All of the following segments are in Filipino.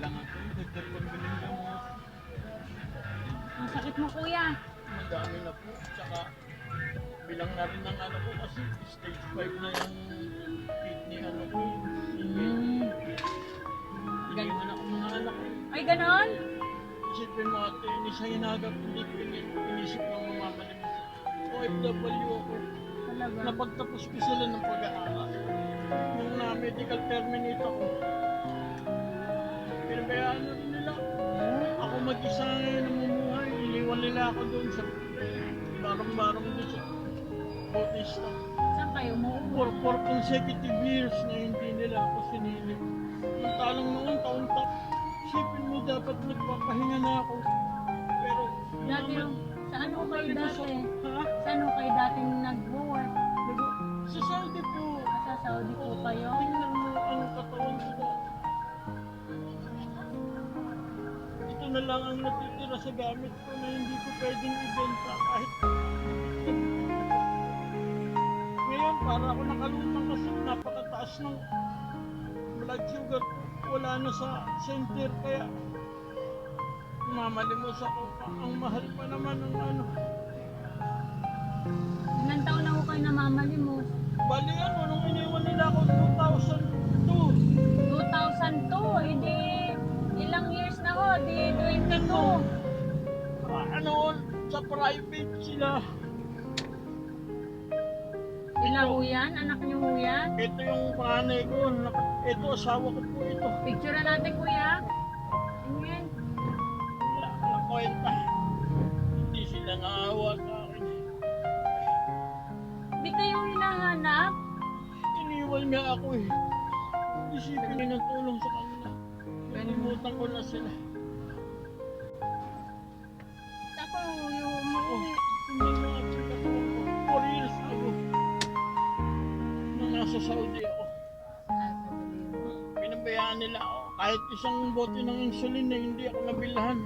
lang ako. Dagdag pambiling gamot. Ang sakit mo kuya. Madami na po. Tsaka bilang na rin ng ano ko kasi stage 5 na yung kidney ano ko. Hmm. Iniwan ako mga anak ko. Ay ganon? Isipin mo ate, hindi siya hinagap, hindi ko ini- inisip ng mamamalip. OFW ako. Napagtapos ko sila ng pag-aaral. Nung na-medical terminate ako, nila ako doon sa barong-barong doon sa Bautista. Saan kayo mo? For four consecutive years na hindi nila ako sinilip. Ang talang noon, taon-taon. Isipin mo dapat nagpapahinga na ako. Pero, Dati yung, saan ho kayo dati? Ha? Saan ho kayo dating nag-work? Sa Saudi po. Sa Saudi po kayo? Tingnan mo ang katawan ko. Ito na lang ang natitira sa gamit ko na hindi ko pwedeng ibenta kahit ngayon para ako nakalutang kasi napakataas ng blood sugar. Wala na sa center kaya mamalimos ako. Ang mahal pa naman ng ano. Ilan taon na ho kayo namamali mo? Bali ano, nung iniwan nila ako 2002. 2002, hindi na di 22. Ah, ano, sa private sila. Sila ho yan? Anak niyo ho yan? Ito yung panganay ko. Ito, asawa ko po ito. Picture na natin kuya. Tingin. Wala na kwenta. Hindi sila naawa sa akin. Di kayo hinahanap? Iniwan nga ako eh. Isipin nyo ng tulong sa kanila. Kalimutan ko na sila. Nila ako. Kahit isang bote ng insulin na hindi ako nabilhan.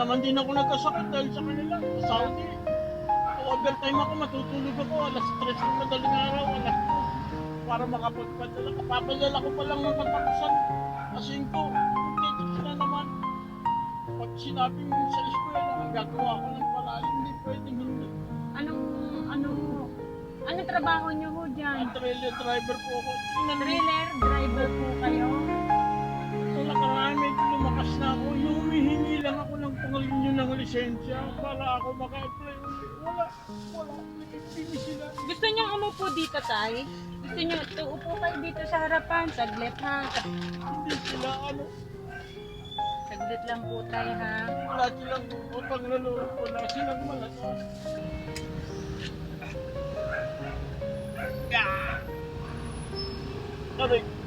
Naman din ako nagkasakit dahil sa kanila. Sa Saudi. Kung overtime ako, matutulog ako. Alas 3 ng madaling araw. Alas 2. Para makapagpadala. Kapapadala ko pa lang ng katapusan. Kasi ko, dito sila naman. Pag sinabi mo sa eskwela, gagawa ko ng paraan. Hindi pwedeng hindi. Anong, ano, anong trabaho niyo ho dyan? Ang trailer driver po ako. Trailer driver po kayo. Nakaraan medyo lumakas na ako, yung humihingi lang ako ng pangalinyo ng lisensya para ako maka-apply ulit. Wala, wala, hindi sila. Gusto niyo umupo dito, tay? Gusto niyo, to, upo kayo dito sa harapan. Saglit ha. Hindi sila, ano, Saglit lang po tayo ha. wala silang utang na loob, wala silang malakas. Ah! Aray!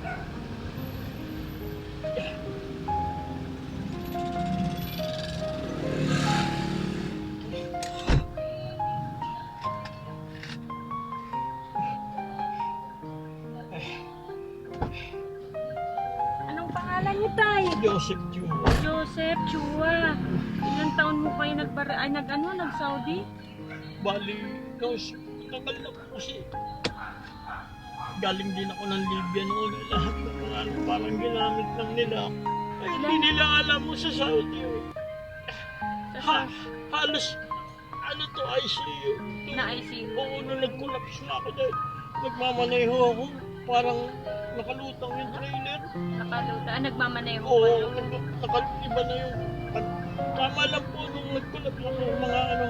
Saudi? Bali, kaus, tagal na po kasi. Galing din ako ng Libya noon. Lahat ng mga ano, parang ginamit lang nila. Ay, hindi nila alam mo sa Saudi. oh. Ha, halos, ano to, ICU. To, Na ICU. Oo, nung nag-collapse na ako dahil nagmamaneho ako. Parang nakalutang yung trailer. Nakaluta. Ah, nagmamaneho Oo, kayo. nag- nakaliba na yung... Tama lang po nung nag-collapse ako, mga ano,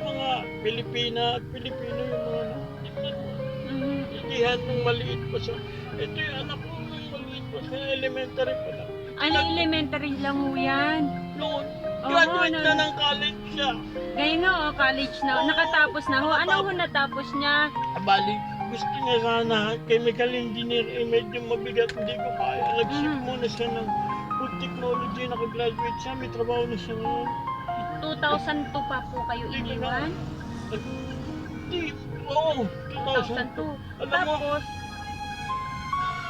mga Pilipina at Pilipino yung mga tignan mo. Mhm. Ikihan ng maliit pa siya. Ito yung anak ko nung maliit pa siya, elementary pa lang. Ano, elementary lang ho yan. Noon, Oo, graduate ano- na ng college siya. Ngayon na, oh, college na. Nakatapos na ho. Ano ho natapos niya? Abali, gusto niya sana chemical engineer, eh medyo mabigat, hindi ko kaya. Nag-ship Mhm. muna siya ng technology, nakagraduate siya, may trabaho na siya ngayon. 2002 pa po kayo Hindi ko na- iniwan? Hindi, oo, 2002. 2002. Alam mo, Tapos,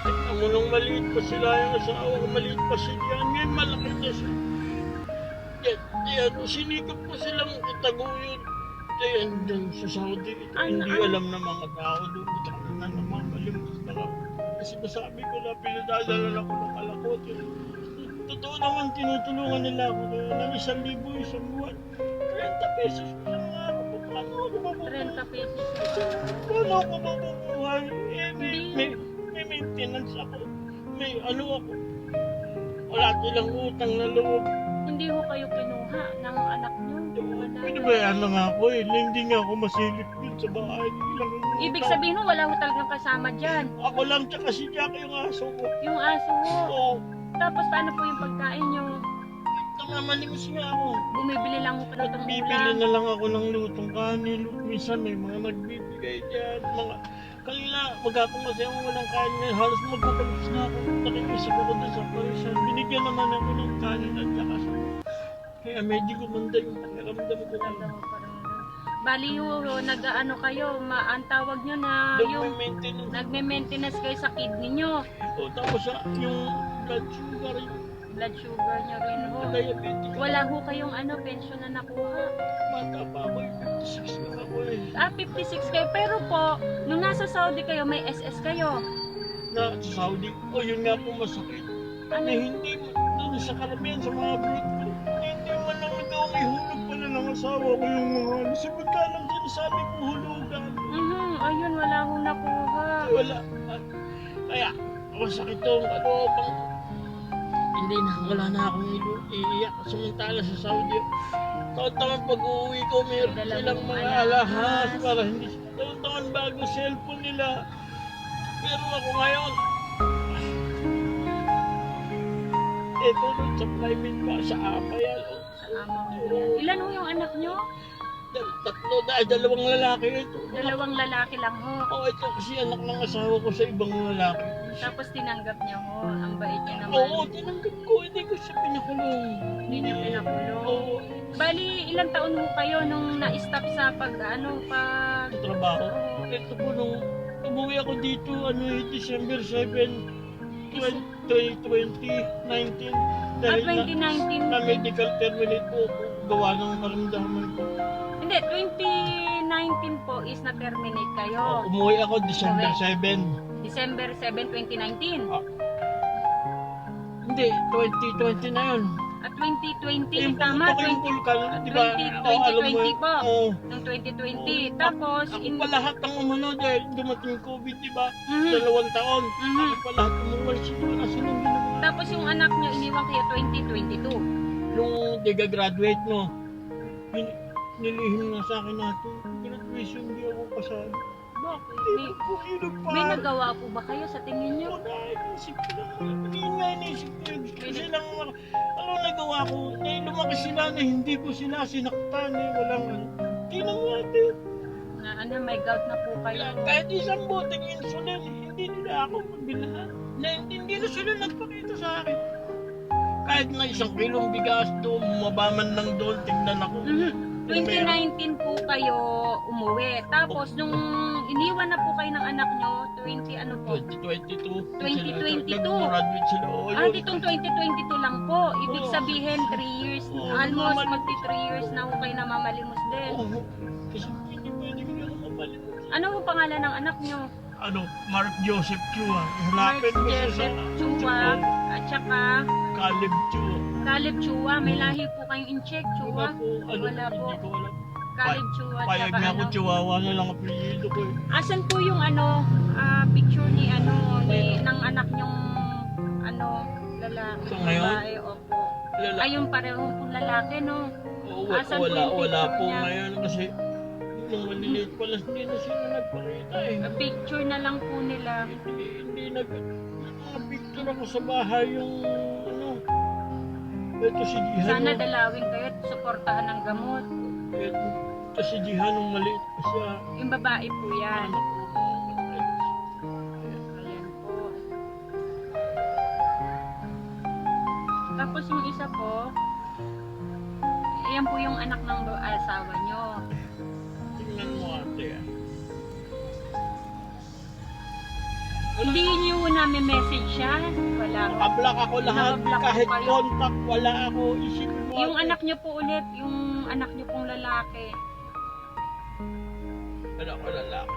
tingnan mo nung maliit pa sila yung asawa ko, maliit pa si Dian, ngayon malaki na siya. Yan, yan, sinikap ko silang itaguyod. Yan, dyan sa Saudi, Ano, hindi ano? alam ng mga tao doon, ito na namamalimos na ako. Kasi nasabi ko na pinadadala ako ng kalakot. Yung, totoo naman, tinutulungan nila ako ng isang libo isang buwan. 30 pesos lang araw. Paano ako mabubuhay? 30 pesos. Paano ako mabubuhay? Eh, may, may, may maintenance ako. May ano ako. Wala silang utang na loob. Hindi ho kayo kinuha ng anak niyo. Pwede ba yan nga ako eh? na Hindi nga ako masilip dun sa bahay. Ilang Ibig sabihin ho, wala ho talagang kasama dyan. Ako lang tsaka si Jackie yung aso ko. Yung aso ho. Oo. Tapos paano po yung pagkain niyo? Namamalimos nga ako. Bumibili lang kayo ng Bibili ulam. na lang ako ng lutong kanin. Minsan may mga nagbibigay dyan. Mga... Kanina, maghapon kasi ako walang kanin. ngayon. Halos magpapagis na ako. Nakikisip ako doon sa Parisian. Binigyan naman ako ng kanin at saka sa... Kaya medyo gumanda yung pakiramdam ko. Ganun. Bali ho, nag-ano kayo, ma ang tawag nyo na yung maintenance. nagme-maintenance kayo sa kidney nyo. O, tapos ah, yung blood sugar, Blood sugar nyo rin ho. diabetic. Wala ho kayong ano, pension na nakuha. Bata pa ako, yung 56 lang ako eh. Ah, 56 kayo. Pero po, nung nasa Saudi kayo, may SS kayo. Na sa Saudi, o yun nga po masakit. Ano? Eh, hindi mo, doon sa karamihan sa mga blood ko, hindi man lang ikaw may hulog pala ng asawa ko yung mga ano. Samantalang sinasabi ko hulugan. Mhm, ayun, wala ho nakuha. Wala. Kaya, masakit tong ano, pang... Hindi na, wala na akong iiyak. Samantala sa Saudi, taon-taon pag uuwi ko, meron silang mga alahas. alahas para hindi taon-taon bago cellphone nila. Pero ako ngayon, ito nun sa private ba, sa apa yan. oh. Sa ho yan. Ilan ho yung anak nyo? Tatlo, dahil dalawang lalaki ito. Dalawang lalaki lang ho. Oo, ito kasi anak ng asawa ko sa ibang lalaki. Tapos tinanggap niya ho. Ang bait niya naman. Oo, tinanggap ko. Hindi ko siya pinakulong. Hindi niya pinakulong. Oo, Bali, ilang taon ho kayo nung na-stop sa pag, ano, pag... sa trabaho. Ito po nung umuwi ako dito, ano eh, December 7, 2020, 19. Ah, Dahil na, 2019. na medical terminate po ako. Gawa ng maramdaman ko. Hindi, 2019 po is na-terminate kayo. Oh, umuwi ako December Okay. 7. December 7, 2019. Hindi, 2020 na yun. At 2020, Yung tama, ko yung 20, vulkan, di ba? 20, Oo, alam mo 2020 yun. po. Oo. ng 2020. Tapos, Ako in, pa lahat ng umano dahil dumating yung COVID, di ba? Mhm. Dalawang taon. Mhm. Ako pa lahat umuwi. Sino na sino ginawa? tapos yung anak niyo iniwan kayo 2022. Nung diga-graduate, no? Hin- nilihim na sa akin natin. Graduation, hindi ako kasali. Bakit? May- nagawa po ba kayo sa tingin niyo? Wala, inisip ko lang. Hindi nga inisip ko yun. Ko silang, ano nagawa ko? Eh, lumaki sila na hindi ko sila sinaktan eh. Walang mo natin. Na ano, may gout na po kayo. Kahit isang boteng insulin, hindi nila ako mabilahan. Na, hindi na sila nagpakita sa akin. Kahit na isang kilong bigas doon, bumaba man lang doon, tingnan ako. Mhm. 2019 po kayo umuwi. Tapos nung iniwan na po kayo ng anak nyo, 20 ano po? 2022. 2022. Nag-graduate sila. Oh, Ah, ditong 2022 lang po. Ibig Oo. sabihin 3 years, Oo, almost magti 3 years na po kayo namamalimos din. Oo. Kasi hindi pwede ko lang mamalimos. Ano po pangalan ng anak nyo? Ano, Mark Joseph Chua. Mark Hanapin sa Joseph Chua at saka Caleb Chua. Caleb Chua. May lahi po kayong in-check, Wala Chua. po, ano, Wala po. hindi ko alam. Chua at Payag na ako, ano. Chihuahua na lang ang apelyido ko eh. Asan po yung ano, ah, picture ni ano, ni, ng anak nyong ano, lalaki, Sa ngayon? babae, opo. Lala, Ay, yung parehong pong lalaki, no? Oo, wa- Asan po wala, yung wala picture po niya? ngayon kasi nung maliliit pa lang, hindi na sila nagpakita eh. A picture na lang po nila. Hindi, hindi nag... Mga picture ako sa bahay yung ano. Ito si Jihan. Sana dalawin kayo at suportahan ng gamot. Ito, pa si Jihan nung maliit pa siya. Yung babae po yan. Ayan po. Tapos yung isa po, ayan po yung anak ng asawa nyo. Tingnan mo ate ah. Hindi niyo namin message siya. Wala. Nakablock ako lahat. Nakablock Kahit contact, wala ako. Isipin mo. Yung anak niyo po ulit, yung anak niyo pong lalaki. Wala ko lalaki.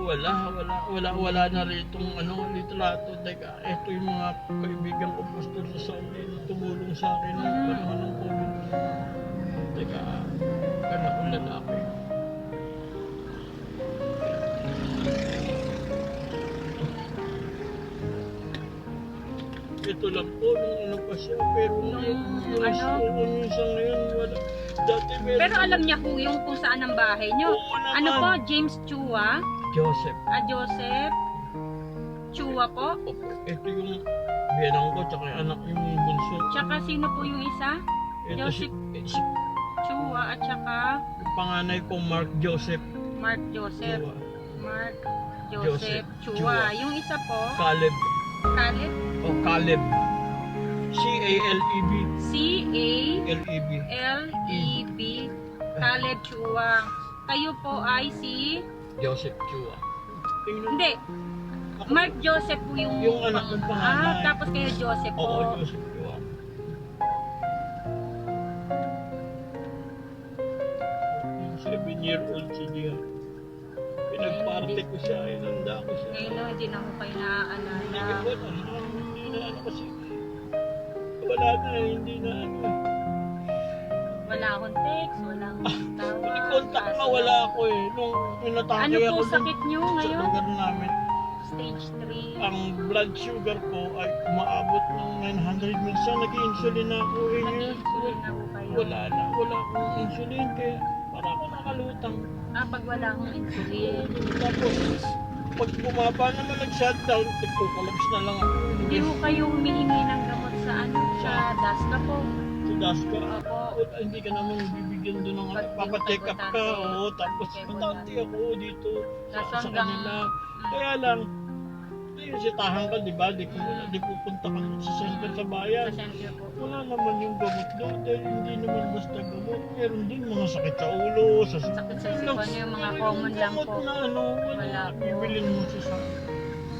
Wala, wala, wala, wala na ritong ano, litrato. Teka, ito yung mga kaibigan ko pastor sa Saudi na tumulong sa akin ng panahon ng COVID. Teka, anak ko lalaki. Ito lang po, nung ano pa siya, pero Nung yung, yung, ano? yung, yung sa ngayon, wala. Dati meron. Pero alam niya po yung kung saan ang bahay niyo. Oo naman. Ano po, James Chua? Joseph. Ah, Joseph? Chua po? Opo, ito yung biyanang ko, tsaka yung anak yung bunso. Tsaka sino po yung isa? Ito Joseph. si, si, Chua at tsaka yung panganay ko, Mark Joseph. Mark Joseph. Chua. Mark Joseph Joseph Chua. Chua. Yung isa po, Caleb. Khaled? O Caleb. C-A-L-E-B. C-A-L-E-B. L-E-B. Khaled Chua. Kayo po ay si... Joseph Chua. Hindi. Mark Joseph po yung... Yung anak ng panganay. Ah, tapos kayo Joseph po. Oo, Joseph Chua. Yung seven-year-old si Dia. Pinagparte ko siya, inanda hindi na ako kayo naaalala. hindi na ano kasi. Wala na, hindi na ano. Wala akong text, wala akong tawag. Hindi contact na wala ako eh. Nung inatake Ano ako po dun sakit nyo sa ngayon? lugar namin, Stage 3. ang blood sugar ko ay umaabot ng 900 minsan. Nag-insulin na ako eh. Nag-insulin na po kayo. Wala na, wala akong insulin kaya para ako nakalutang. Ah, pag wala akong insulin. Tapos, pag bumaba naman nag-shutdown, nagpo-collapse na lang ako. Hindi po kayo humihingi ng gamot sa ano, sa DASCA po. Sa Dasco, Opo. Wala, hindi ka naman bibigyan doon ng Pag- papacheck up ka. Oo, tapos importante ako dito sa, sa kanila. Mm. Kaya lang, yung sitahan ka, di ba? Di, di pupunta ka sa center sa bayan. po. Wala naman yung gamot doon dahil hindi naman basta gamot. Meron din mga sakit sa ulo, sa Sakit sa isipan yung mga common lang gamot po. na ano, Wala wala. po. Bibilin mo siya sa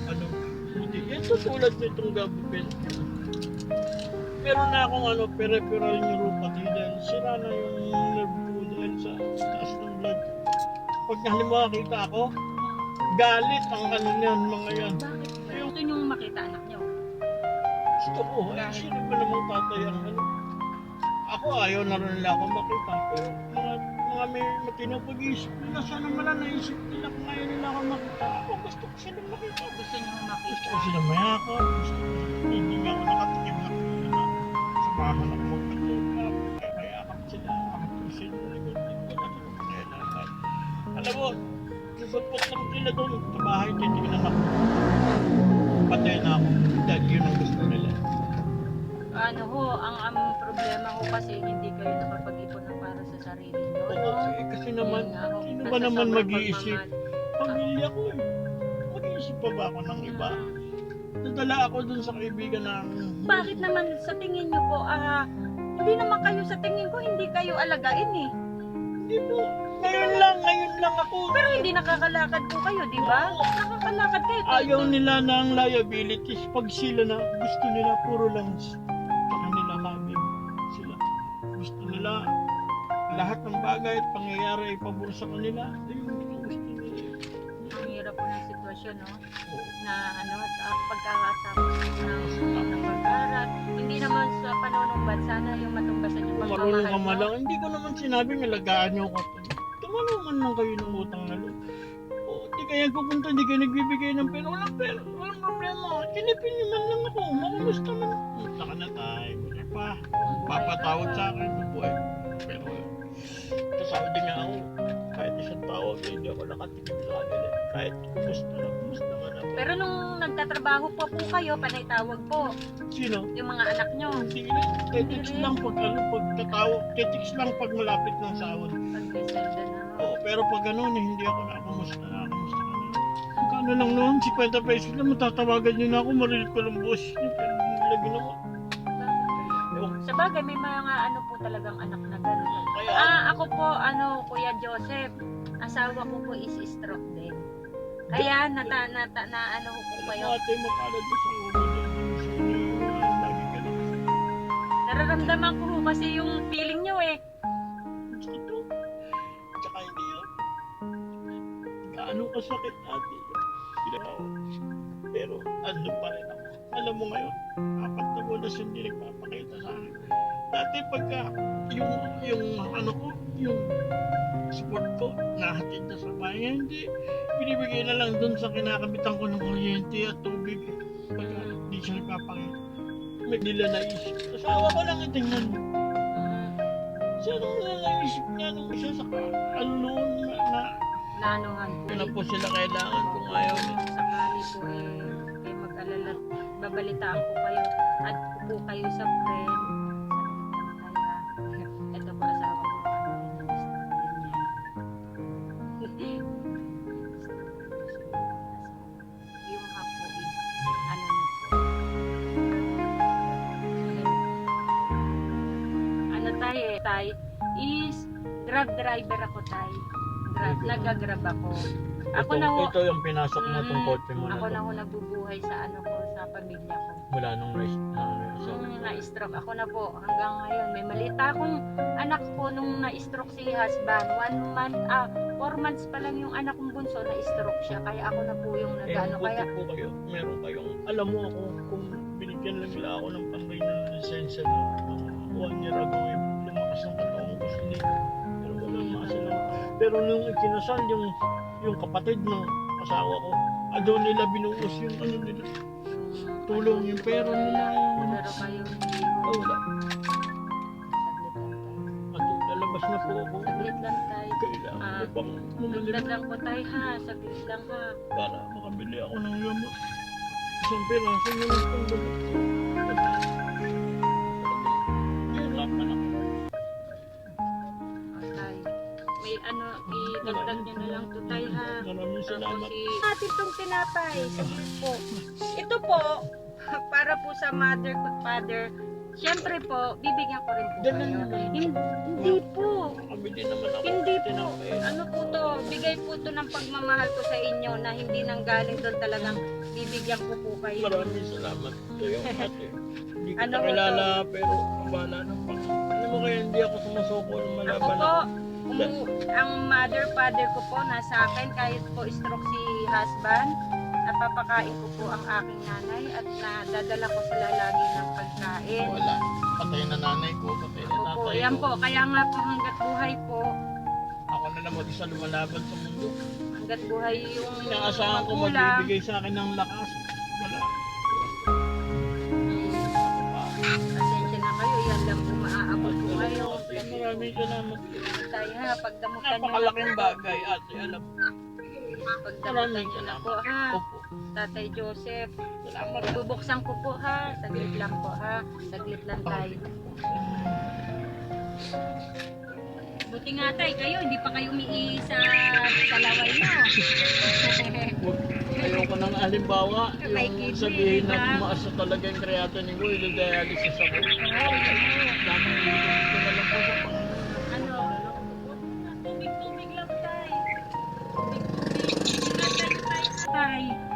ano. Hindi. Yan tulad nitong gabi Meron na akong ano, peripheral neuropathy dahil sira na yung nerve ko dahil sa taas ng blood. Pag halimbawa kita ako, galit ang ano niyan, mga yan. Bakit Gusto ko, eh, sino ba namang tatay ang ano? Ako ayaw na rin nila ako makita. Pero mga, mga may matino pag-iisip nila, sana mala naisip nila kung ayaw nila ako makita. Ako gusto ko sila makita. Gusto nyo Gusto makita? ko sila mayakap. Gusto ko hindi nga ako nakatikim na sila. Samahan ako magkatulap. Kaya mayakap sila. Mo. Ko na kailangan. Alam mo, susupot lang sila doon. Sa bahay, titignan ako. Patay na ako. Dahil yun ang gusto nila. Ano ho, ang, ang problema ko kasi hindi kayo nakapag-ipon ng para sa sarili nyo. Oo, eh, kasi naman, ho, sino ba naman mag-iisip? Pamilya ko eh. Mag-iisip pa ba ako ng iba? Nadala ako dun sa kaibigan namin. Bakit naman sa tingin nyo po, ah, hindi naman kayo sa tingin ko, hindi kayo alagain eh. Hindi po. Ngayon lang, ngayon lang ako. Pero hindi nakakalakad po kayo, di ba? Nakakalakad kayo. Ayaw nila ng liabilities pag sila na gusto nila puro lang lahat ng bagay at pangyayari ay pabor sa kanila. Ayun, yun ang gusto nila. Ang hirap po ng sitwasyon, no? Oo. Na ano, at pagkakatapos ng, ng pag-aral. Hindi naman sa panunong sana yung matumbasan yung Kung marunong ka man pagmamahal lang, hindi ko naman sinabing alagaan nyo ako. Tumalungan lang kayo ng utang na loob. O, di kaya pupunta, di kayo nagbibigay ng pera. Walang pera, walang problema. Silipin nyo man lang ako. Makumusta man. Punta ka na tayo. Wala pa. Papatawad sa akin ng buhay. Pero, sa Saudi nga ako, kahit isang tawag, hindi ako nakatikim sa kanila. Kahit kumusta na, kumusta ka na. Pero nung nagtatrabaho po po kayo, panay tawag po, Sino? yung mga anak nyo. Na. Text lang pag ano, pag tatawag. Text lang pag malapit ng sahod. Pag-descenda na. Oo, pero pag ganun, eh, hindi ako nakakamusta na. Ka na? Magkano lang noon, 50 pesos lang, matatawagan nyo na ako, marilit ko lang boss. Pero hindi nila ginawa. Ewan. Sa bagay, may mga ano po talagang anak na gano'n. Ah, ako po, ano, Kuya Joseph, asawa ko po is stroke din. Kaya nata, nata, na ano po kayo. Ate, mo sa ulo. Nararamdaman ko po kasi yung feeling nyo eh. Sakit to. Tsaka hindi yun. Gaano kasakit ate. Ko. Pero ando pa rin ako. Alam mo ngayon, apat na buwan hindi nagpapakita sa akin. Dati pagka yung, yung ano ko, yung sport ko, nahatid na sa bahay. Hindi, binibigay na lang dun sa kinakabitan ko ng kuryente at tubig. Pagka hindi siya nagpapakita. May nila naisip. Asawa ko lang itingnan mo. Siya nung naisip niya nung isa sa ka- ano na, na Nanuhan na po sila kailangan kung ayaw niya. Sakali po eh. Babalitaan ko kayo at po kayo sa friend. Ito po asawa ko. Yung hapo is, ano na po. Ano tayo eh, tay, is grab driver ako tay. Grab, nag-grab ako. Ako ito, na ho, ito yung pinasok mo itong Mm, kotse mo na ako to. na ho nagbubuhay sa ano ko, sa pamilya ko. Mula nung race na so, Nung na-stroke ako na po hanggang ngayon. May malita akong anak ko nung na-stroke si husband. One month, ah, four months pa lang yung anak kong bunso na-stroke siya. Kaya ako na po yung eh, nagano. buti Kaya, po kayo, meron kayong, alam mo ako, kung binigyan lang nila ako ng pangay na lisensya na mga one year ago, eh, lumakas ang katawan ko sa dito. Pero wala masala. Pero nung ikinasal yung, yung kapatid ng asawa ko, ah, doon nila binuhos yung ano nila, yung, tulong yung pera nila. Pero kayo, Oh, wala. At lalabas na po ako. Saglit lang tayo. Kailangan Ah, ko pang bumili Saglit lang po tayo ha. Saglit lang ha. para makabili ako ng gamot. Isang piraso pang gamot ano, idagdag nyo na lang to tayo ha. Maraming Tapos salamat. si... Natin tong tinapay. Saglit po. Ito po, para po sa mother ko father, Siyempre po, bibigyan ko rin po Ganun kayo. Hindi, hindi po. Ako. Hindi po. Ano po to? Bigay po to ng pagmamahal ko sa inyo na hindi nang galing doon talagang bibigyan ko po kayo. Maraming salamat sa'yo ate. Hindi kita Ano pero kabala ng pang. Alam mo kaya hindi ako sumusoko ng Ako malaban po, umu- ang mother, father ko po nasa akin kahit po stroke si husband. Napapakain ko po ang aking nanay at nadadala ko sila lagi ng pagkain. Wala. Patay na nanay ko, patay na tatay yan ko. po. Kaya nga po hanggat buhay po, Ako na lang mag-isa lumalaban sa mundo. hanggat buhay yung Inaasahan ko magbibigay sa akin ng lakas. Maraming salamat. Tayo ha, pagdamutan na Napakalaking bagay ate. Alam. Pagdamutan nyo na po ha. Opo. Tatay Joseph, Salamat. bubuksan ko po ha. Saglit lang po ha. Saglit lang tayo. Buti nga tay, kayo, hindi pa kayo umiihi sa, sa laway mo. Huwag ayoko nang halimbawa May yung kidney, sabihin na diba? tumaas na talaga yung creatinine ko, ilo-dialysis ako. Oo, yun. Dami ko na lang po sa Bye.